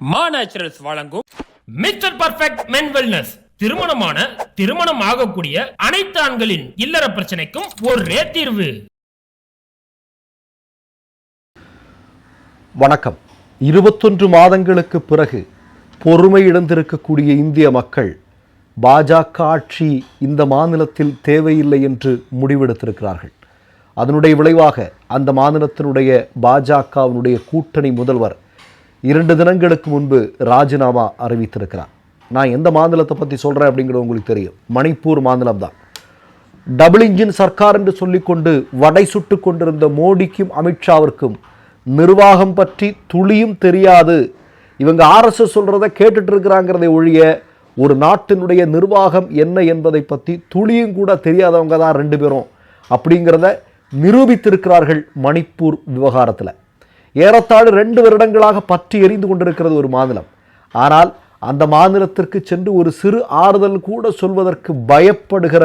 மா நேச்சுரல்ஸ் வழங்கும் mister perfect மென் wellness திருமணமான திருமணம் ஆகக்கூடிய அனைத்து ஆண்களின் இல்லற பிரச்சனைக்கும் ஒரே தீர்வு. வணக்கம். இருபத்தொன்று மாதங்களுக்கு பிறகு பொறுமை இழந்திருக்கக்கூடிய இந்திய மக்கள் பாஜக ஆட்சி இந்த மாநிலத்தில் தேவையில்லை என்று முடிவெடுத்திருக்கிறார்கள். அதனுடைய விளைவாக அந்த மாநிலத்தினுடைய பாஜகவினுடைய கூட்டணி முதல்வர் இரண்டு தினங்களுக்கு முன்பு ராஜினாமா அறிவித்திருக்கிறார். நான் எந்த மாநிலத்தை பற்றி சொல்கிறேன் அப்படிங்கிறது உங்களுக்கு தெரியும். மணிப்பூர் மாநிலம்தான் டபுள் இன்ஜின் சர்க்கார் என்று சொல்லிக்கொண்டு வடை சுட்டு கொண்டிருந்த மோடிக்கும் அமித்ஷாவிற்கும் நிர்வாகம் பற்றி துளியும் தெரியாது. இவங்க ஆர்எஸ்எஸ் சொல்கிறத கேட்டுட்டு இருக்கிறாங்கிறதை ஒழிய ஒரு நாட்டினுடைய நிர்வாகம் என்ன என்பதை பற்றி துளியும் கூட தெரியாதவங்க தான் ரெண்டு பேரும். அப்படிங்கிறத நிரூபித்திருக்கிறார்கள் மணிப்பூர் விவகாரத்தில். ஏறத்தாழ ரெண்டு வருடங்களாக பற்றி எரிந்து கொண்டிருக்கிறது ஒரு மாநிலம். ஆனால் அந்த மாநிலத்திற்கு சென்று ஒரு சிறு ஆறுதல் கூட சொல்வதற்கு பயப்படுகிற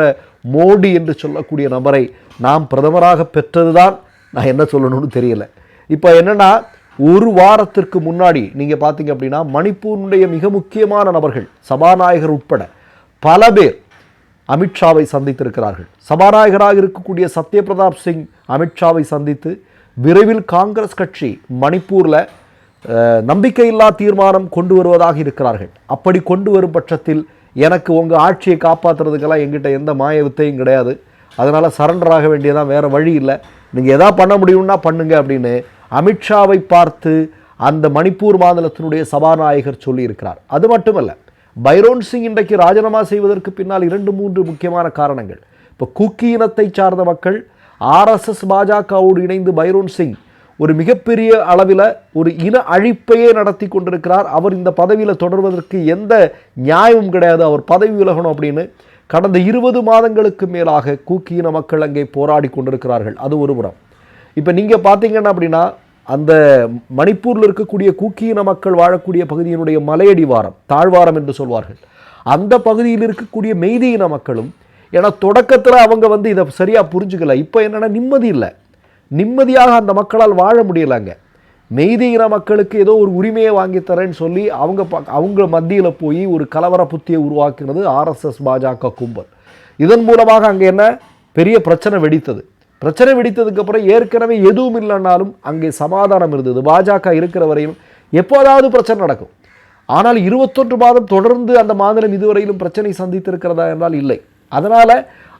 மோடி என்று சொல்லக்கூடிய நபரை நாம் பிரதமராக பெற்றதுதான் நான் என்ன சொல்லணும்னு தெரியல. இப்போ என்னென்னா ஒரு வாரத்திற்கு முன்னாடி நீங்கள் பார்த்தீங்க அப்படின்னா மணிப்பூருடைய மிக முக்கியமான நபர்கள் சபாநாயகர் உட்பட பல பேர் அமித்ஷாவை சந்தித்திருக்கிறார்கள். சபாநாயகராக இருக்கக்கூடிய சத்யபிரதாப் சிங் அமித்ஷாவை சந்தித்து விரைவில் காங்கிரஸ் கட்சி மணிப்பூரில் நம்பிக்கையில்லா தீர்மானம் கொண்டு வருவதாக இருக்கிறார்கள். அப்படி கொண்டு வரும் பட்சத்தில் எனக்கு உங்கள் ஆட்சியை காப்பாற்றுறதுக்கெல்லாம் எங்கிட்ட எந்த மாய வித்தையும் கிடையாது. அதனால் சரண்டர் ஆக வேண்டியதான் வேறு வழி இல்லை. நீங்கள் எதா பண்ண முடியும்னா பண்ணுங்க அப்படின்னு அமித்ஷாவை பார்த்து அந்த மணிப்பூர் மாநிலத்தினுடைய சபாநாயகர் சொல்லியிருக்கிறார். அது மட்டுமல்ல பைரோன் சிங் இன்றைக்கு ராஜினாமா செய்வதற்கு பின்னால் இரண்டு மூன்று முக்கியமான காரணங்கள். இப்போ குக்கி இனத்தை சார்ந்த மக்கள் ஆர்எஸ்எஸ் பாஜகவோடு இணைந்து பைரோன் சிங் ஒரு மிகப்பெரிய அளவில் ஒரு இன அழிப்பையே நடத்தி கொண்டிருக்கிறார். அவர் இந்த பதவியில் தொடர்வதற்கு எந்த நியாயமும் கிடையாது. அவர் பதவி விலகணும் அப்படின்னு கடந்த இருபது மாதங்களுக்கு மேலாக கூக்கி இன மக்கள் அங்கே போராடி கொண்டிருக்கிறார்கள். அது ஒரு புறம். இப்போ நீங்கள் பார்த்தீங்கன்னா அப்படின்னா அந்த மணிப்பூரில் இருக்கக்கூடிய கூக்கி இன மக்கள் வாழக்கூடிய பகுதியினுடைய மலையடிவாரம் தாழ்வாரம் என்று சொல்வார்கள். அந்த பகுதியில் இருக்கக்கூடிய மெய்தி இன மக்களும் ஏன்னா தொடக்கத்தில் அவங்க வந்து இதை சரியாக புரிஞ்சுக்கல. இப்போ என்னென்னா நிம்மதி இல்லை. நிம்மதியாக அந்த மக்களால் வாழ முடியலைங்க. மெய்தீன மக்களுக்கு ஏதோ ஒரு உரிமையை வாங்கி தரேன்னு சொல்லி அவங்க ப- அவங்க மத்தியில் போய் ஒரு கலவர புத்தியை உருவாக்குனது ஆர்எஸ்எஸ் பாஜக கும்பல். இதன் மூலமாக அங்கே என்ன? பெரிய பிரச்சனை வெடித்தது. பிரச்சனை வெடித்ததுக்கு அப்புறம் ஏற்கனவே எதுவும் இல்லைன்னாலும் அங்கே சமாதானம் இருந்தது. பாஜக இருக்கிற வரையும் எப்போதாவது பிரச்சனை நடக்கும். ஆனால் இருபத்தொன்று மாதம் தொடர்ந்து அந்த மாநிலம் இதுவரையிலும் பிரச்சனை சந்தித்திருக்கிறதா என்றால் இல்லை. அதனால்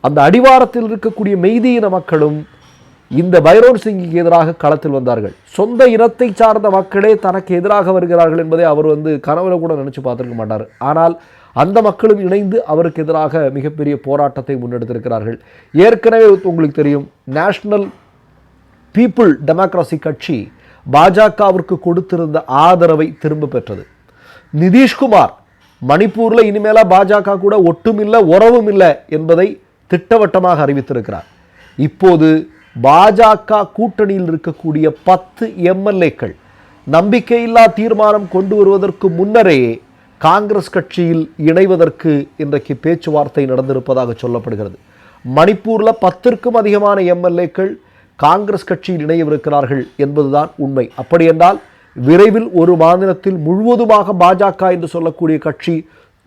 அந்த அடிவாரத்தில் இருக்கக்கூடிய மெய்தீன மக்களும் இந்த பைரோன் சிங்கிக்கு எதிராக களத்தில் வந்தார்கள். சொந்த இனத்தை சார்ந்த மக்களே தனக்கு எதிராக வருகிறார்கள் என்பதை அவர் வந்து கனவுல கூட நினச்சி பார்த்துருக்க மாட்டார். ஆனால் அந்த மக்களும் இணைந்து அவருக்கு எதிராக மிகப்பெரிய போராட்டத்தை முன்னெடுத்திருக்கிறார்கள். ஏற்கனவே உங்களுக்கு தெரியும் நேஷ்னல் பீப்புள் டெமோக்ரஸி கட்சி பாஜகவிற்கு கொடுத்திருந்த ஆதரவை திரும்ப பெற்றது. நிதிஷ்குமார் மணிப்பூரில் இனிமேலாக பாஜக கூட ஒட்டுமில்லை உறவும் இல்லை என்பதை திட்டவட்டமாக அறிவித்திருக்கிறார். இப்போது பாஜக கூட்டணியில் இருக்கக்கூடிய பத்து எம்எல்ஏக்கள் நம்பிக்கையில்லா தீர்மானம் கொண்டு வருவதற்கு முன்னரே காங்கிரஸ் கட்சியில் இணைவதற்கு இன்றைக்கு பேச்சுவார்த்தை நடந்திருப்பதாக சொல்லப்படுகிறது. மணிப்பூரில் பத்திற்கும் அதிகமான எம்எல்ஏக்கள் காங்கிரஸ் கட்சியில் இணையவிருக்கிறார்கள் என்பதுதான் உண்மை. அப்படியென்றால் விரைவில் ஒரு மாநிலத்தில் முழுவதுமாக பாஜக என்று சொல்லக்கூடிய கட்சி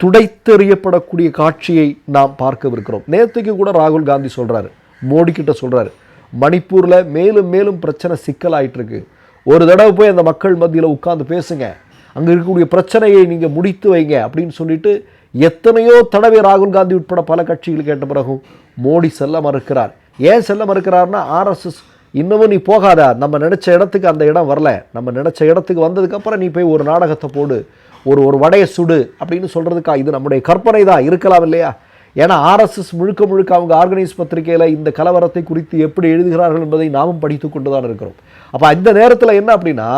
துடைத்தெறியப்படக்கூடிய காட்சியை நாம் பார்க்கவிருக்கிறோம். நேற்றுக்கு கூட ராகுல் காந்தி சொல்கிறாரு மோடி கிட்ட சொல்கிறாரு மணிப்பூரில் மேலும் மேலும் பிரச்சனை சிக்கலாயிட்டு இருக்கு ஒரு தடவை போய் அந்த மக்கள் மத்தியில் உட்காந்து பேசுங்க அங்கே இருக்கக்கூடிய பிரச்சனையை நீங்கள் முடித்து வைங்க அப்படின்னு சொல்லிட்டு எத்தனையோ தடவை ராகுல் காந்தி உட்பட பல கட்சிகள் கேட்ட பிறகும் மோடி செல்ல மறுக்கிறார். ஏன் செல்ல மறுக்கிறார்னா ஆர்எஸ்எஸ் இன்னமும் நீ போகாத. நம்ம நினச்ச இடத்துக்கு அந்த இடம் வரல. நம்ம நினச்ச இடத்துக்கு வந்ததுக்கப்புறம் நீ போய் ஒரு நாடகத்தை போடு. ஒரு ஒரு வடையை சுடு அப்படின்னு சொல்கிறதுக்கா இது நம்முடைய கற்பனை தான் இருக்கலாம் இல்லையா? ஏன்னா ஆர்எஸ்எஸ் முழுக்க முழுக்க அவங்க ஆர்கனைஸ் பத்திரிகையில் இந்த கலவரத்தை குறித்து எப்படி எழுதுகிறார்கள் என்பதை நாமும் படித்து கொண்டு தான் இருக்கிறோம். அப்போ இந்த நேரத்தில் என்ன அப்படின்னா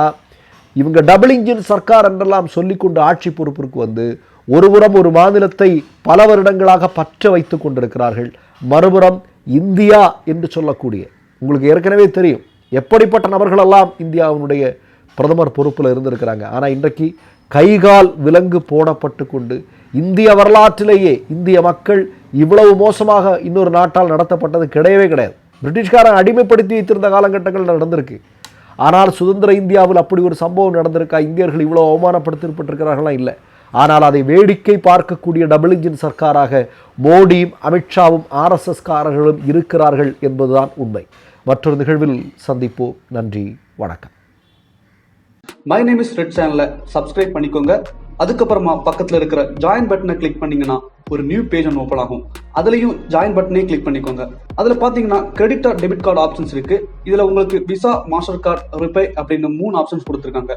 இவங்க டபுள் இன்ஜின் சர்க்கார் என்றெல்லாம் சொல்லிக்கொண்டு ஆட்சி பொறுப்பிற்கு வந்து ஒருபுறம் ஒரு மாநிலத்தை பல வருடங்களாக பற்ற வைத்து கொண்டிருக்கிறார்கள். மறுபுறம் இந்தியா என்று சொல்லக்கூடிய உங்களுக்கு ஏற்கனவே தெரியும். எப்படிப்பட்ட நபர்களெல்லாம் இந்தியாவினுடைய பிரதமர் பொறுப்பில் இருந்திருக்கிறாங்க. ஆனால் இன்றைக்கு கைகால் விலங்கு போடப்பட்டு கொண்டு இந்திய வரலாற்றிலேயே இந்திய மக்கள் இவ்வளவு மோசமாக இன்னொரு நாட்டால் நடத்தப்பட்டது கிடையவே கிடையாது. பிரிட்டிஷ்காரன் அடிமைப்படுத்தி வைத்திருந்த காலகட்டங்கள் நடந்திருக்கு. ஆனால் சுதந்திர இந்தியாவில் அப்படி ஒரு சம்பவம் நடந்திருக்கா? இந்தியர்கள் இவ்வளோ அவமானப்படுத்தப்பட்டிருக்கிறார்களா? இல்லை. ஆனால் அதை வேடிக்கை பார்க்கக்கூடிய டபுள் இன்ஜின் சர்க்காராக மோடியும் அமித்ஷாவும் ஆர்எஸ்எஸ்காரர்களும் இருக்கிறார்கள் என்பதுதான் உண்மை. மற்றொரு நிகழ்வில் சந்திப்போம். நன்றி வணக்கம். மை நேம் இஸ் ரெட் சேனலை சப்ஸ்கிரைப் பண்ணிக்கோங்க. அதுக்கப்புறமா பக்கத்துல இருக்கிற ஜாயின் பட்டனை கிளிக் பண்ணீங்கன்னா ஒரு நியூ பேஜ் ஒன்று ஓப்பன் ஆகும். அதுலயும் ஜாயின் பட்டனே கிளிக் பண்ணிக்கோங்க. அதுல பாத்தீங்கன்னா credit card debit card options இருக்கு. இதுல உங்களுக்கு விசா மாஸ்டர் கார்டு ரிப்பே அப்படின்னு மூணு ஆப்ஷன்ஸ் கொடுத்துருக்காங்க.